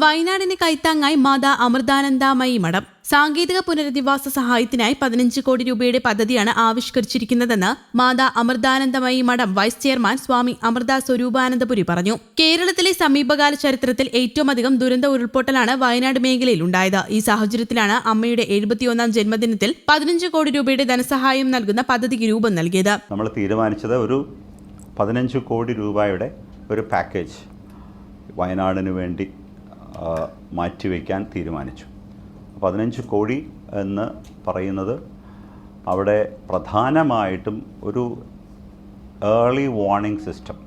വയനാടിന് കൈത്താങ്ങായി മാതാ അമൃതാനന്ദമയി മഠം സാങ്കേതിക പുനരധിവാസ സഹായത്തിനായി പതിനഞ്ച് കോടി രൂപയുടെ പദ്ധതിയാണ് ആവിഷ്കരിച്ചിരിക്കുന്നതെന്ന് മാതാ അമൃതാനന്ദമയി മഠം വൈസ് ചെയർമാൻ സ്വാമി അമൃത സ്വരൂപാനന്ദപുരി പറഞ്ഞു. കേരളത്തിലെ സമീപകാല ചരിത്രത്തിൽ ഏറ്റവും അധികം ദുരന്ത ഉരുൾപൊട്ടലാണ് വയനാട് മേഖലയിൽ ഉണ്ടായത്. ഈ സാഹചര്യത്തിലാണ് അമ്മയുടെ എഴുപത്തിയൊന്നാം ജന്മദിനത്തിൽ പതിനഞ്ച് കോടി രൂപയുടെ ധനസഹായം നൽകുന്ന പദ്ധതിക്ക് രൂപം നൽകിയത്. നമ്മൾ തീരുമാനിച്ചത് ഒരു പതിനഞ്ച് കോടി രൂപയുടെ ഒരു പാക്കേജ് വയനാടിന് വേണ്ടി മാറ്റിവെക്കാൻ തീരുമാനിച്ചു. പതിനഞ്ച് കോടി എന്ന് പറയുന്നത് അവിടെ പ്രധാനമായിട്ടും ഒരു ഏർലി വാർണിംഗ് സിസ്റ്റം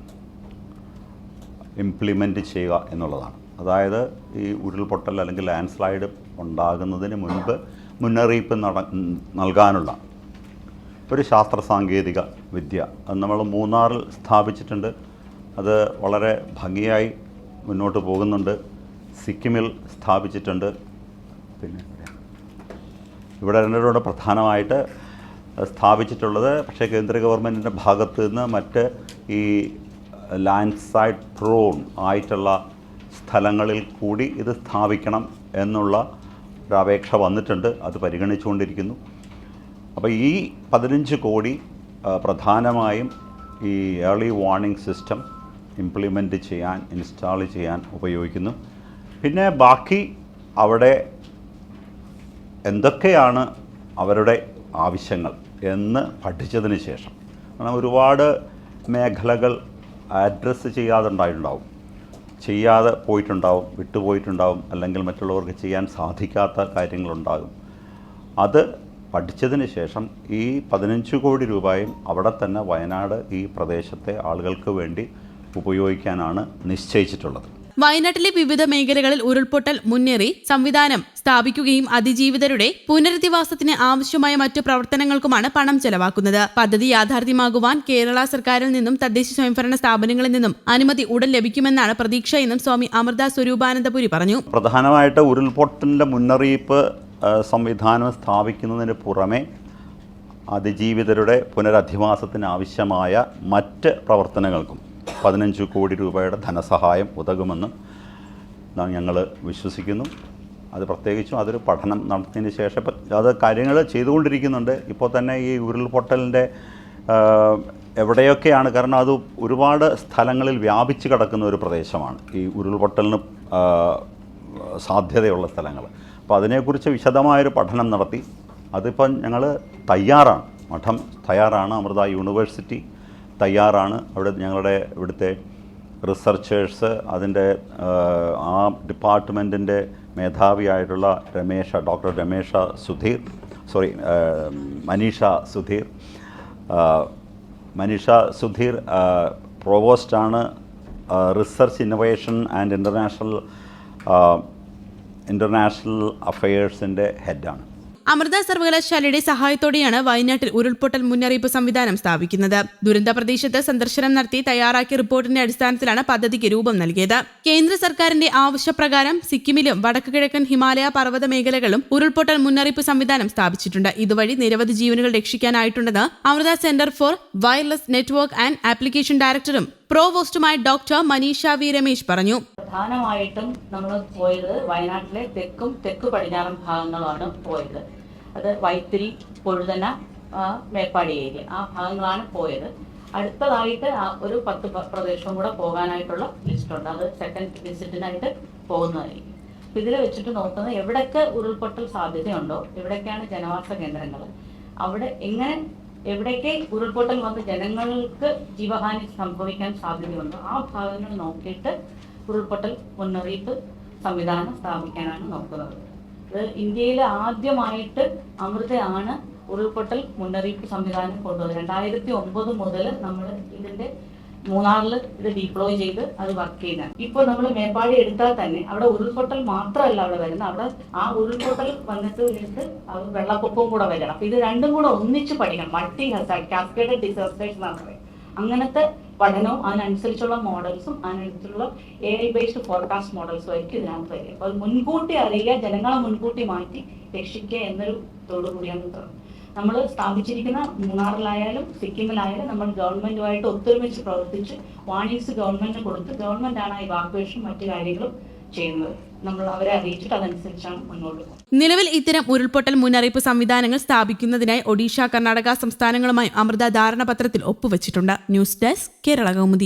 ഇംപ്ലിമെന്റ് ചെയ്യുക എന്നുള്ളതാണ്. അതായത് ഈ ഉരുൾപൊട്ടൽ അല്ലെങ്കിൽ ലാൻഡ് സ്ലൈഡ് ഉണ്ടാകുന്നതിന് മുൻപ് മുന്നറിയിപ്പ് നട നൽകാനുള്ള ഒരു ശാസ്ത്ര സാങ്കേതിക വിദ്യ. അത് നമ്മൾ മൂന്നാറിൽ സ്ഥാപിച്ചിട്ടുണ്ട്. അത് വളരെ ഭംഗിയായി മുന്നോട്ട് പോകുന്നുണ്ട്. സിക്കിമിൽ സ്ഥാപിച്ചിട്ടുണ്ട്. പിന്നെ ഇവിടെ രണ്ടിലൂടെ പ്രധാനമായിട്ട് സ്ഥാപിച്ചിട്ടുള്ളത് പക്ഷേ കേന്ദ്ര ഗവൺമെന്റിന്റെ ഭാഗത്ത് നിന്ന് മറ്റ് ഈ ലാൻഡ് സൈഡ് പ്രോൺ ആയിട്ടുള്ള സ്ഥലങ്ങളിൽ കൂടി ഇത് സ്ഥാപിക്കണം എന്നുള്ള ഒരു അപേക്ഷ വന്നിട്ടുണ്ട്. അത് പരിഗണിച്ചുകൊണ്ടിരിക്കുന്നു. അപ്പോൾ ഈ പതിനഞ്ച് കോടി പ്രധാനമായും ഈ ഏർലി വാർണിംഗ് സിസ്റ്റം ഇംപ്ലിമെന്റ് ചെയ്യാൻ ഇൻസ്റ്റാൾ ചെയ്യാൻ ഉപയോഗിക്കുന്നു. പിന്നെ ബാക്കി അവിടെ എന്തൊക്കെയാണ് അവരുടെ ആവശ്യങ്ങൾ എന്ന് പഠിച്ചതിന് ശേഷം. കാരണം ഒരുപാട് മേഖലകൾ അഡ്രസ്സ് ചെയ്യാതെ ഉണ്ടായിട്ടുണ്ടാവും. ചെയ്യാതെ പോയിട്ടുണ്ടാവും വിട്ടുപോയിട്ടുണ്ടാവും അല്ലെങ്കിൽ മറ്റുള്ളവർക്ക് ചെയ്യാൻ സാധിക്കാത്ത കാര്യങ്ങളുണ്ടാകും. അത് പഠിച്ചതിന് ശേഷം ഈ പതിനഞ്ച് കോടി രൂപയും അവിടെ തന്നെ വയനാട് ഈ പ്രദേശത്തെ ആളുകൾക്ക് വേണ്ടി ഉപയോഗിക്കാനാണ് നിശ്ചയിച്ചിട്ടുള്ളത്. വയനാട്ടിലെ വിവിധ മേഖലകളിൽ ഉരുൾപൊട്ടൽ മുന്നേറി സംവിധാനം സ്ഥാപിക്കുകയും അതിജീവിതരുടെ പുനരധിവാസത്തിന് ആവശ്യമായ മറ്റു പ്രവർത്തനങ്ങൾക്കുമാണ് പണം ചെലവാക്കുന്നത്. പദ്ധതി യാഥാർത്ഥ്യമാകുവാൻ കേരള സർക്കാരിൽ നിന്നും തദ്ദേശ സ്വയംഭരണ സ്ഥാപനങ്ങളിൽ നിന്നും അനുമതി ഉടൻ ലഭിക്കുമെന്നാണ് പ്രതീക്ഷ എന്നും സ്വാമി അമൃത സ്വരൂപാനന്ദപുരി പറഞ്ഞു. പ്രധാനമായിട്ട് ഉരുൾപൊട്ടലിന്റെ മുന്നറിയിപ്പ് സംവിധാനം സ്ഥാപിക്കുന്നതിന് പുറമെ അതിജീവിതരുടെ പുനരധിവാസത്തിന് ആവശ്യമായ മറ്റ് പ്രവർത്തനങ്ങൾക്കും പതിനഞ്ച് കോടി രൂപയുടെ ധനസഹായം ഉതകുമെന്ന് ഞങ്ങൾ വിശ്വസിക്കുന്നു. അത് പ്രത്യേകിച്ചും അതൊരു പഠനം നടത്തിയതിന് ശേഷം ഇപ്പം അത് കാര്യങ്ങൾ ചെയ്തുകൊണ്ടിരിക്കുന്നുണ്ട്. ഇപ്പോൾ തന്നെ ഈ ഉരുൾപൊട്ടലിന്റെ എവിടെയൊക്കെയാണ് കാരണം അത് ഒരുപാട് സ്ഥലങ്ങളിൽ വ്യാപിച്ച് കിടക്കുന്ന ഒരു പ്രദേശമാണ്. ഈ ഉരുൾപൊട്ടലിന് സാധ്യതയുള്ള സ്ഥലങ്ങൾ അപ്പോൾ അതിനെക്കുറിച്ച് വിശദമായൊരു പഠനം നടത്തി. അതിപ്പം ഞങ്ങൾ തയ്യാറാണ്. മഠം തയ്യാറാണ്. അമൃത യൂണിവേഴ്സിറ്റി തയ്യാറാണ്. അവിടെ ഞങ്ങളുടെ ഇവിടുത്തെ റിസർച്ചേഴ്സ് അതിന്റെ ആ, ഡിപ്പാർട്ട്മെന്റിന്റെ മേധാവിയായിട്ടുള്ള രമേഷ doctor രമേഷ Sudheer sorry Maneesha Sudheer. Maneesha Sudhir പ്രോവോസ്റ്റാണ് research innovation and international international അഫയേഴ്സിന്റെ ഹെഡാണ് അമൃത സർവകലാശാലയുടെ സഹായത്തോടെയാണ് വയനാട്ടിൽ ഉരുൾപൊട്ടൽ മുന്നറിയിപ്പ് സംവിധാനം സ്ഥാപിക്കുന്നത്. ദുരന്ത പ്രദേശത്ത് സന്ദർശനം നടത്തി തയ്യാറാക്കിയ റിപ്പോർട്ടിന്റെ അടിസ്ഥാനത്തിലാണ് പദ്ധതിക്ക് രൂപം നൽകിയത്. കേന്ദ്ര സർക്കാരിന്റെ ആവശ്യപ്രകാരം സിക്കിമിലും വടക്കു കിഴക്കൻ ഹിമാലയ പർവത മേഖലകളും ഉരുൾപൊട്ടൽ മുന്നറിയിപ്പ് സംവിധാനം സ്ഥാപിച്ചിട്ടുണ്ട്. ഇതുവഴി നിരവധി ജീവനുകൾ രക്ഷിക്കാനായിട്ടുണ്ടെന്ന് Amrita centre for wireless network and application ഡയറക്ടറും പ്രോവോസ്റ്റുമായ ഡോക്ടർ മനീഷ വി രമേശ് പറഞ്ഞു. പ്രധാനമായിട്ടും നമ്മൾ പോയത് വയനാട്ടിലെ തെക്കും തെക്ക് പടിഞ്ഞാറൻ ഭാഗങ്ങളുമാണ് പോയത്. അത് വൈത്തിരി പൊഴുതന മേപ്പാടി ഏരിയ. ആ ഭാഗങ്ങളാണ് പോയത്. അടുത്തതായിട്ട് ഒരു പത്ത് പ്ര- പ്രദേശവും കൂടെ പോകാനായിട്ടുള്ള ലിസ്റ്റുണ്ട് അത് സെക്കൻഡ് വിസിറ്റിനായിട്ട് പോകുന്നതായിരിക്കും. അപ്പം ഇതിൽ വെച്ചിട്ട് നോക്കുന്നത് എവിടെയൊക്കെ ഉരുൾപൊട്ടൽ സാധ്യതയുണ്ടോ? എവിടെയൊക്കെയാണ് ജനവാസ കേന്ദ്രങ്ങൾ അവിടെ എങ്ങനെ എവിടേക്ക് ഉരുൾപൊട്ടൽ വന്ന് ജനങ്ങൾക്ക് ജീവഹാനി സംഭവിക്കാൻ സാധ്യതയുണ്ടോ? ആ ഭാഗങ്ങൾ നോക്കിയിട്ട് ഉരുൾപൊട്ടൽ മുന്നറിയിപ്പ് സംവിധാനം സ്ഥാപിക്കാനാണ് നോക്കുന്നത്. ഇത് ഇന്ത്യയിൽ ആദ്യമായിട്ട് അമൃതയാണ് ഉരുൾപൊട്ടൽ മുന്നറിയിപ്പ് സംവിധാനം കൊണ്ടുവന്നത്. രണ്ടായിരത്തി ഒമ്പത് മുതൽ നമ്മൾ ഇതിന്റെ മൂന്നാറിൽ ഇത് ഡിപ്ലോയ് ചെയ്ത് അത് വർക്ക് ചെയ്യുന്നത് ഇപ്പോൾ നമ്മൾ മേപ്പാടി എടുത്താൽ തന്നെ അവിടെ ഉരുൾപൊട്ടൽ മാത്രമല്ല അവിടെ വരുന്നത്. അവിടെ ആ ഉരുൾപൊട്ടൽ വന്നിട്ട് ഇതിട്ട് അത് വെള്ളപ്പൊക്കവും കൂടെ വരണം അപ്പൊ ഇത് രണ്ടും കൂടെ ഒന്നിച്ച് പഠിക്കണം. മൾട്ടി ഹസാർഡ് കാസ്കേഡ് ഡിസാസ്റ്റേഴ്സ് അങ്ങനത്തെ പഠനവും അതിനനുസരിച്ചുള്ള മോഡൽസും അതിനനുസരിച്ചുള്ള എ ഐ ബേസ്ഡ് ഫോർകാസ്റ്റ് മോഡൽസും ആയിരിക്കും ഇതിനകത്ത് വരിക. അപ്പോൾ അത് മുൻകൂട്ടി അറിയുക ജനങ്ങളെ മുൻകൂട്ടി മാറ്റി രക്ഷിക്കുക എന്നൊരു ഇതോടുകൂടിയാണ് ഇത് നമ്മൾ സ്ഥാപിച്ചിരിക്കുന്ന മൂന്നാറിലായാലും സിക്കിമിലായാലും നമ്മൾ ഗവൺമെന്റുമായിട്ട് ഒത്തൊരുമിച്ച് പ്രവർത്തിച്ച് വാണിങ്സ് ഗവൺമെന്റിന് കൊടുത്ത് ഗവൺമെന്റ് ആണ് ഇവാക്വേഷൻ മറ്റു കാര്യങ്ങളും ചെയ്യുന്നത്. നമ്മൾ അവരെ അറിയിച്ചിട്ട് അതനുസരിച്ചാണ് മുന്നോട്ട് പോകുന്നത്. നിലവിൽ ഇത്തരം ഉരുൾപൊട്ടൽ മുന്നറിയിപ്പ് സംവിധാനങ്ങൾ സ്ഥാപിക്കുന്നതിനായി ഒഡീഷ കർണാടക സംസ്ഥാനങ്ങളുമായി അമൃത ധാരണാപത്രത്തിൽ ഒപ്പുവച്ചിട്ടുണ്ട്. News desk Kerala Kaumudi.